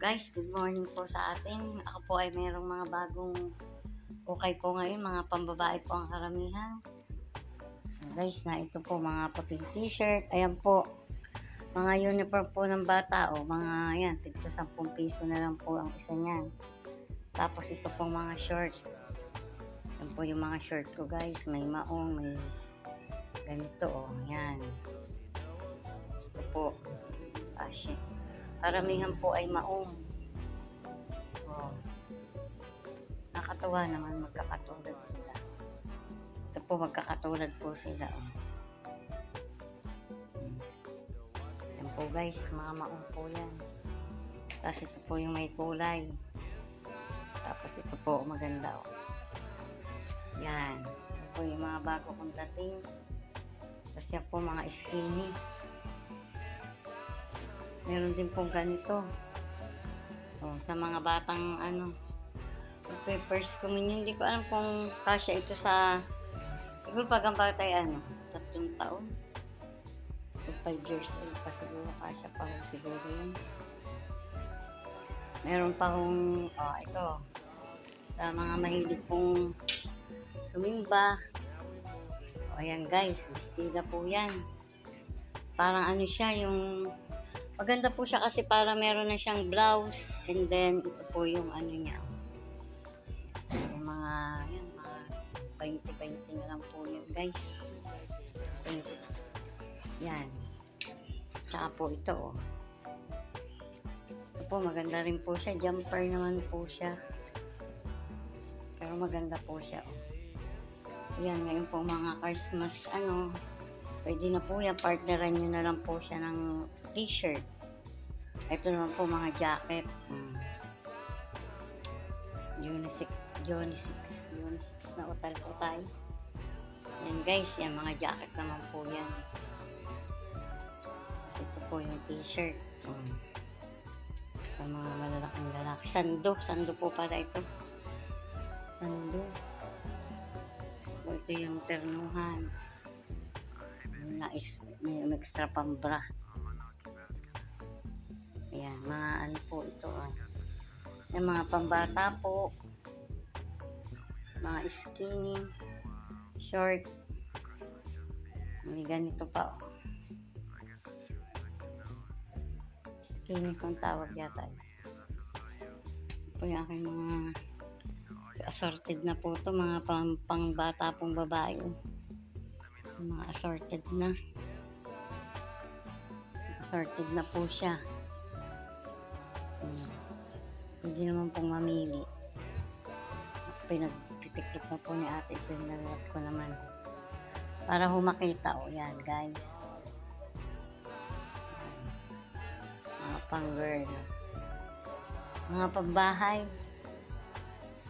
Guys, good morning po sa atin. Ako po ay mayroong mga bagong ukay po ngayon. Mga pambabae po ang karamihan. Guys, na ito po mga puting t-shirt. Ayan po. Mga uniform po ng bata. O mga yan, tigsa 10 piso na lang po ang isa niyan. Tapos ito pong mga short. Yan po yung mga short ko guys. May maong, may ganito o. Yan. Ito po. Fashion. Karamihan po ay maong. Oh. Nakatuwa naman magkakatulad sila. Ito po magkakatulad po sila. Oh. Hmm. Yan po guys, mga maong po yan. Tapos ito po yung may kulay. Tapos ito po maganda oh. Yan. Yan po yung mga bago kong dating. Tapos yan po mga skinny. Meron din pong ganito. Oh, sa mga batang ano, papers communion. Hindi ko alam kung kasya ito sa, siguro pag ang bata ano, tatlong taon. O five years old pa siguro, kasya pa ho siguro yun. Meron pa hong, oh, ito, sa mga mahilig pong sumimba. O, ayan guys, bestida po yan. Parang ano siya, yung Maganda po siya kasi para meron na siyang blouse and then ito po yung ano niya. Yung mga, yan, mga 20-20 na lang po yun guys. 20. Yan. Tsaka po ito oh. Ito po maganda rin po siya. Jumper naman po siya. Pero maganda po siya oh. Yan, ngayon po mga Christmas ano, pwede na po yan. Partneran nyo na lang po siya ng t-shirt. Ito naman po mga jacket. Mm. Unisex, unisex, unisex na utal po tayo. Yan guys, yan mga jacket naman po yan. Tapos ito po yung t-shirt. Mm. Sa mga malalaking lalaki. Sando, sando po para ito. Sando. Tapos po ito yung ternuhan. Na ex, may extra pang bra. Ayan, mga ano po ito. Ah. Yung mga pambata po. Mga skinny. Short. May ganito pa. Oh. Skinny kung tawag yata. Ito yung aking mga assorted na po ito. Mga pang, pangbata pong babae. oh. Mga assorted na. Assorted na po siya. Hmm. Hindi naman pong mamili. Pinagtitiklop na po ni ate. Ito yung nalat ko naman. Para humakita. O yan guys. Mga pang girl. Mga pambahay.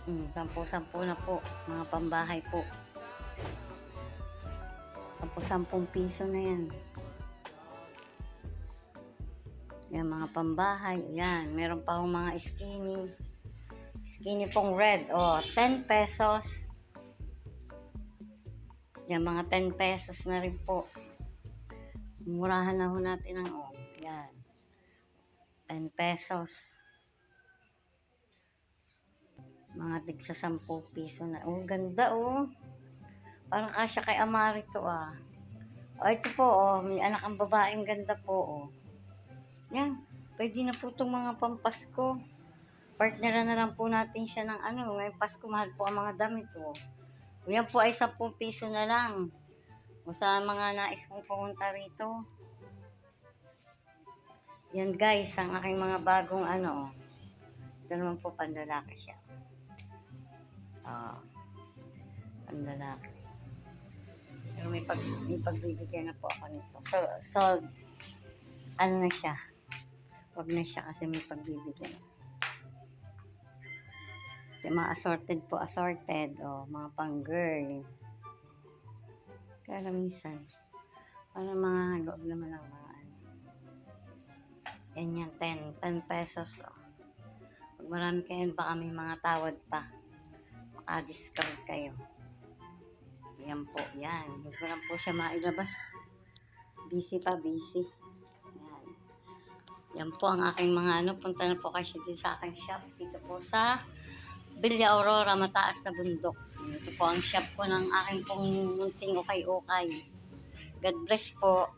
Hmm, sampu-sampu na po. Mga pambahay po. Sampu-sampung piso na yan. Yan, mga pambahay. Yan, meron pa akong mga skinny. Skinny pong red. O, 10 pesos. Yan, mga 10 pesos na rin po. Murahan na ho natin ang o. Yan. 10 pesos. Mga tigsa 10 piso na. Oh, ganda oh. Parang kasya kay Amari to ah. O, ito po oh. May anak ang babaeng ganda po oh. Yan, pwede na po itong mga pampasko. Partneran na lang po natin siya ng ano, ngayong Pasko mahal po ang mga damit oh. Yan po ay 10 piso na lang. O sa mga nais kong pumunta rito. Yan guys, ang aking mga bagong ano. oh. Ito naman po pandalaki siya. Ah, pandalaki. May, pag, may pagbibigyan na po ako nito. So, so ano na siya? Huwag na siya kasi may pagbibigyan. Ito, mga assorted po, assorted. O, mga pang girl. Kaya minsan, para mga loob naman ng mga ano. Yan yan, 10, 10 pesos. O. Pag marami kayo, baka may mga tawad pa. Maka-discount kayo. Yan po, yan. Huwag ko lang po siya mailabas. Busy pa, busy. Yan. Yan po ang aking mga ano. Punta na po kayo dito sa aking shop. Dito po sa Villa Aurora, mataas na bundok. Ito po ang shop ko ng aking pong munting ukay-ukay. God bless po.